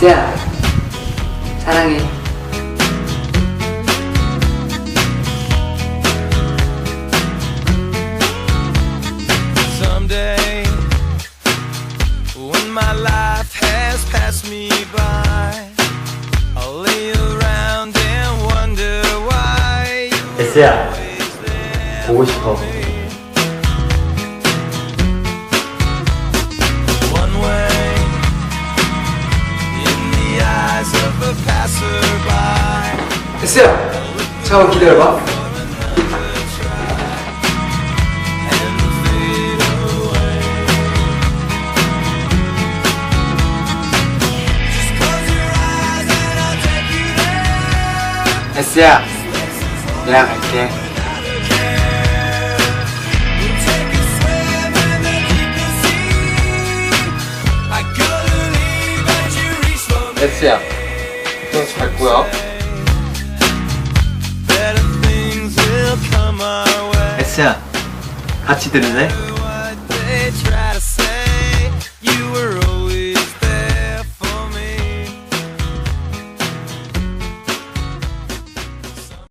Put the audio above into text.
S야 사랑해 Someday, when my life has passed me by, I'll lay around and wonder why you S야 보고 싶어 S야 잠깐만 기다려봐. S야 내가 갈게 a S야 너잘 거야? S야 같이 들을래?